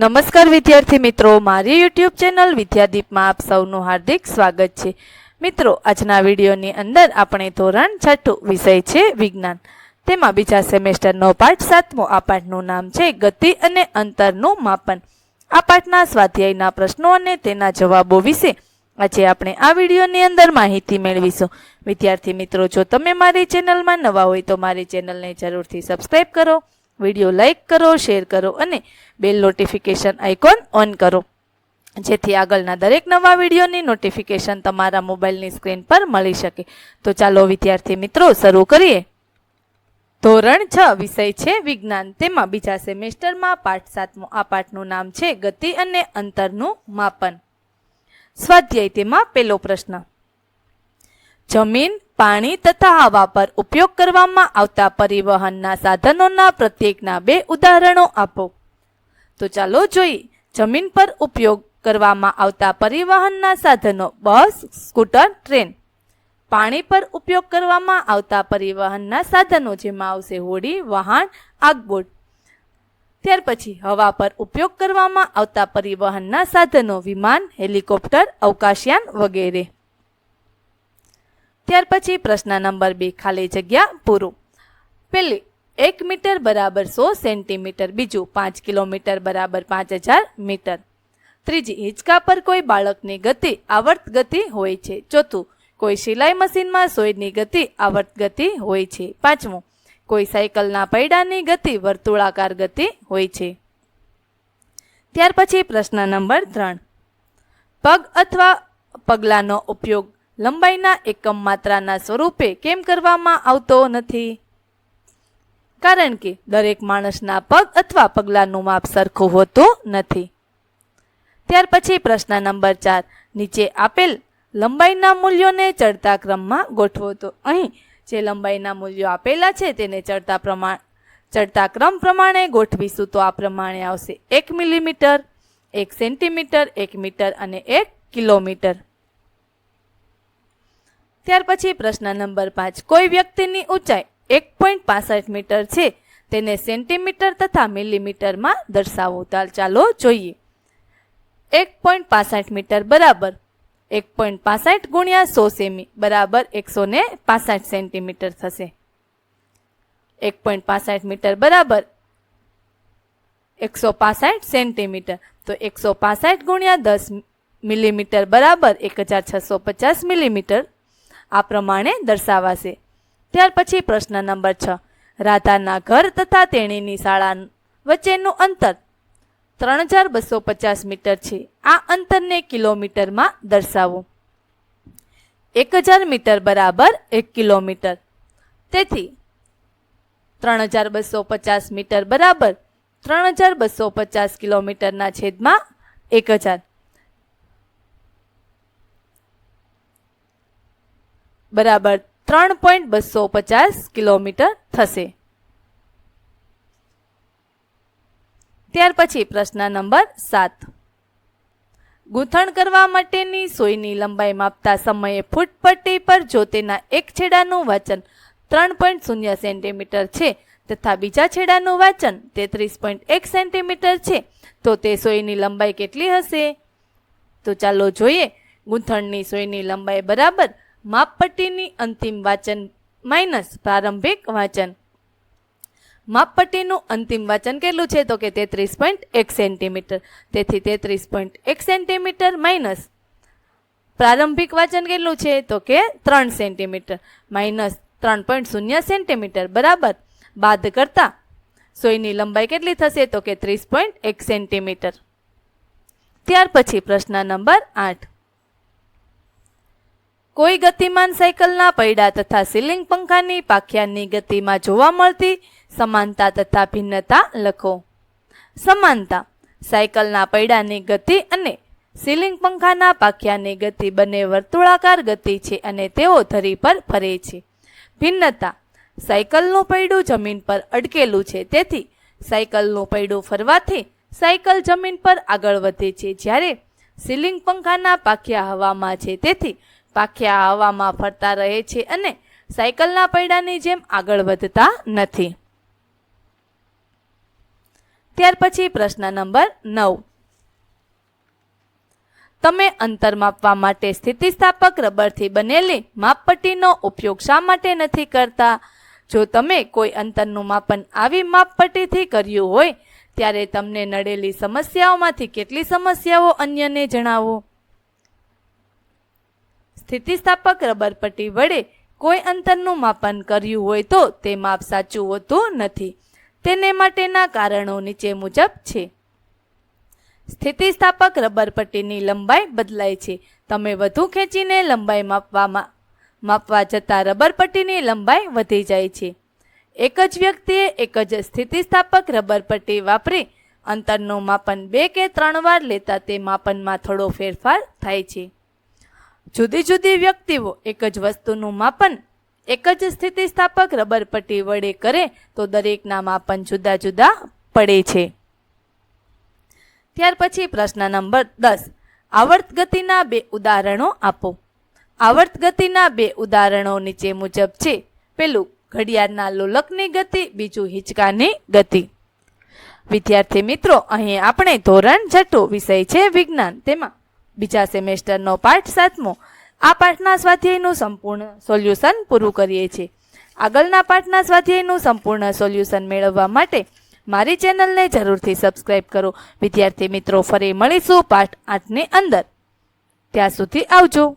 નમસ્કાર વિદ્યાર્થી મિત્રો, મારી યુટ્યુબ ચેનલ વિદ્યાદીપમાં આપ સૌનું હાર્દિક સ્વાગત છે. મિત્રો, આજના વિડીયોની અંદર આપણે ધોરણ છઠ્ઠું વિષય છે વિજ્ઞાન. તેમાં બીજા સેમેસ્ટરનો પાઠ સાતમો, આ પાઠનું નામ છે ગતિ અને અંતરનું માપન. આ પાઠના સ્વાધ્યાયના પ્રશ્નો અને તેના જવાબો વિશે આજે આપણે આ વિડીયોની અંદર માહિતી મેળવીશું. વિદ્યાર્થી મિત્રો, જો તમે મારી ચેનલમાં નવા હોય તો મારી ચેનલને જરૂરથી સબસ્ક્રાઈબ કરો વીડિયો લાઈક કરો, શેર કરો અને બેલ નોટિફિકેશન આઇકોન ઓન કરો. જેથી આગળના દરેક નવા વિડીયોની નોટિફિકેશન તમારા મોબાઈલની સ્ક્રીન પર મળી શકે. તો ચાલો વિદ્યાર્થી મિત્રો, શરૂ કરીએ. ધોરણ છ, વિષય છે વિજ્ઞાન. તેમાં બીજા સેમેસ્ટરમાં પાઠ સાતમો, આ પાઠનું નામ છે ગતિ અને અંતરનું માપન. સ્વાધ્યાય તેમાં પહેલો પ્રશ્ન. જમીન પાણી તથા હવા પર ઉપયોગ કરવામાં આવતા પરિવહનના સાધનોના પ્રત્યેકના બે ઉદાહરણો આપો. તો ચાલો જોઈએ, જમીન પર ઉપયોગ કરવામાં આવતા પરિવહનના સાધનો, બસ, સ્કૂટર, ટ્રેન. પાણી પર ઉપયોગ કરવામાં આવતા પરિવહનના સાધનો જેમાં આવશે હોડી વહાણ આગબોટ. ત્યાર પછી હવા પર ઉપયોગ કરવામાં આવતા પરિવહનના સાધનો, વિમાન, હેલિકોપ્ટર, અવકાશયાન વગેરે. ત્યાર પછી પ્રશ્ન નંબર બે, ખાલી જગ્યા પૂરું. પેલી એક મીટર બરાબર સો સેન્ટીમીટર, બીજું, પાંચ કિલોમીટર બરાબર પાંચ હજાર મીટર. ત્રીજી, હિંચકા પર કોઈ બાળકની ગતિ, આવર્ત ગતિ હોય છે. ચોથું, કોઈ સિલાઈ મશીનમાં સોયની ગતિ, આવર્ત ગતિ હોય છે. પાંચમું, કોઈ સાયકલના પૈડાની ગતિ, વર્તુળાકાર ગતિ હોય છે. ત્યાર પછી પ્રશ્ન નંબર ત્રણ. પગ અથવા પગલાંનો ઉપયોગ લંબાઈના એકમ માત્રાના સ્વરૂપે કેમ કરવામાં આવતો નથી? કારણ કે દરેક માણસના પગ અથવા પગલાંનું માપ સરખું હોતું નથી. ત્યાર પછી પ્રશ્ન નંબર ચાર. નીચે આપેલ લંબાઈના મૂલ્યોને ચડતા ક્રમમાં ગોઠવો. તો અહીં જે લંબાઈના મૂલ્યો આપેલા છે તેને ચડતા પ્રમાણ, ચડતા ક્રમ પ્રમાણે ગોઠવીશું. તો આ પ્રમાણે આવશે એક મિલીમીટર, એક સેન્ટીમીટર, એક મીટર અને એક કિલોમીટર. ત્યાર પછી પ્રશ્ન નંબર પાંચ. કોઈ વ્યક્તિની ઊંચાઈ એક પોઈન્ટ પાસઠ મીટર છે. તેને સેન્ટીમીટર તથા મિલીમીટરમાં દર્શાવો. ચાલો જોઈએ. એક પોઈન્ટ પાસઠ મીટર બરાબર. એક પોઈન્ટ પાસઠ ગુણ્યા સો સેમી બરાબર એકસો ને પાસઠ સેન્ટીમીટર થશે. એક પોઈન્ટ પાસઠ મીટર બરાબર એકસો પાસઠ સેન્ટીમીટર તો એકસો પાસઠ ગુણ્યા દસ મિલીમીટર બરાબર એક હજાર છસો પચાસ મિલીમીટર આ પ્રમાણે દર્શાવાશે. ત્યાર પછી પ્રશ્ન નંબર છ. રાધાના ઘર તથા તેણીની શાળા વચ્ચેનું અંતર. ત્રણ હજાર બસો પચાસ મીટર છે. આ અંતરને કિલોમીટરમાં દર્શાવો. એક હજાર મીટર બરાબર એક કિલોમીટર. તેથી, ત્રણ હજાર બસો પચાસ મીટર બરાબર ત્રણ હજાર બસો પચાસ કિલોમીટરના છેદમાં એક હજાર. બરાબર ત્રણ પોઈન્ટ બસો પચાસ કિલોમીટર થશે. ત્યાર પછી પ્રશ્ન નંબર સાત. ગૂંથણ કરવા માટેની સોયની લંબાઈ માપતા સમયે ફૂટપટ્ટી પર જો તેના એક છેડાનું વાંચન ત્રણ પોઈન્ટ શૂન્ય સેન્ટીમીટર છે તથા બીજા છેડાનું વાંચન તેત્રીસ પોઈન્ટ એક સેન્ટીમીટર છે. તો તે સોયની લંબાઈ કેટલી હશે? તો ચાલો જોઈએ. ગૂંથણની સોયની લંબાઈ બરાબર માપપટ્ટીની અંતિમ વાંચન માઇનસ પ્રારંભિક વાંચન. માપપટ્ટીનું અંતિમ વાંચન કેટલું છે? તો કે તેત્રીસ પોઈન્ટ એક સેન્ટીમીટર. તેથી તેત્રીસ પોઈન્ટ એક સેન્ટીમીટર માઇનસ પ્રારંભિક વાંચન કેટલું છે? તો કે ત્રણ સેન્ટીમીટર. માઇનસ ત્રણ પોઈન્ટ શૂન્ય સેન્ટીમીટર. બરાબર? બાદ કરતા સોયની લંબાઈ કેટલી થશે? તો કે ત્રીસ પોઈન્ટ એક સેન્ટીમીટર. ત્યાર પછી પ્રશ્ન નંબર આઠ. કોઈ ગતિમાન સાયકલના પૈડા તથા સીલિંગ પંખાની પાખ્યાની ગતિમાં જોવા મળતી સમાનતા તથા ભિન્નતા લખો. સમાનતા સાયકલના પૈડાની ગતિ અને સીલિંગ પંખાના પાખિયાની ગતિ બંને વર્તુળાકાર ગતિ છે અને તેઓ ધરી પર ફરે છે. ભિન્નતા, સાયકલનું પૈડું જમીન પર અડકેલું છે, તેથી સાયકલનું પૈડું ફરવાથી સાયકલ જમીન પર આગળ વધે છે. જ્યારે સીલિંગ પંખાના પાખિયા હવામાં છે, તેથી પાખિયા હવામાં ફરતા રહે છે અને સાયકલના પૈડાની જેમ આગળ વધતા નથી. ત્યાર પછી પ્રશ્ન નંબર નવ. તમે અંતર માપવા માટે સ્થિતિસ્થાપક રબરથી બનેલી માપપટ્ટીનો ઉપયોગ શા માટે નથી કરતા? જો તમે કોઈ અંતરનું માપન આવી માપપટ્ટીથી કર્યું હોય, ત્યારે તમને નડેલી સમસ્યાઓમાંથી કેટલી સમસ્યાઓ અન્યને જણાવો? સ્થિતિસ્થાપક રબર પટ્ટી વડે કોઈ અંતરનું માપન કર્યું હોય તો તે માપ સાચું હોતું નથી. તેને માટેના કારણો નીચે મુજબ છે. સ્થિતિસ્થાપક રબર પટ્ટીની લંબાઈ બદલાય છે. તમે વધુ ખેંચીને લંબાઈ માપવામાં, માપવા જતાં રબર પટ્ટીની લંબાઈ વધી જાય છે. એક જ વ્યક્તિએ એક જ સ્થિતિસ્થાપક રબર પટ્ટી વાપરી અંતરનું માપન બે કે ત્રણ વાર લેતા તે માપનમાં થોડો ફેરફાર થાય છે. જુદી જુદી વ્યક્તિઓ એક જ વસ્તુનું માપન, એક જ સ્થિતિસ્થાપક રબર પટ્ટી વડે કરે તો દરેકના માપન જુદા જુદા પડે છે. ત્યાર પછી પ્રશ્ન નંબર દસ. આવર્ત ગતિના બે ઉદાહરણો આપો. આવર્ત ગતિના બે ઉદાહરણો નીચે મુજબ છે. પેલું, ઘડિયાળના લોલકની ગતિ, બીજું, હિંચકાની ગતિ. વિદ્યાર્થી મિત્રો, અહીં આપણે ધોરણ છઠ્ઠું વિષય છે વિજ્ઞાન. તેમાં બીજા સેમેસ્ટરનો પાઠ સાતમો. આ પાઠના સ્વાધ્યાયનું સંપૂર્ણ સોલ્યુશન પૂરું કરીએ છીએ. આગળના પાઠના સ્વાધ્યાયનું સંપૂર્ણ સોલ્યુશન મેળવવા માટે મારી ચેનલને જરૂરથી સબસ્ક્રાઇબ કરો. વિદ્યાર્થી મિત્રો, ફરી મળીશું પાઠ આઠની અંદર. ત્યાં સુધી આવજો.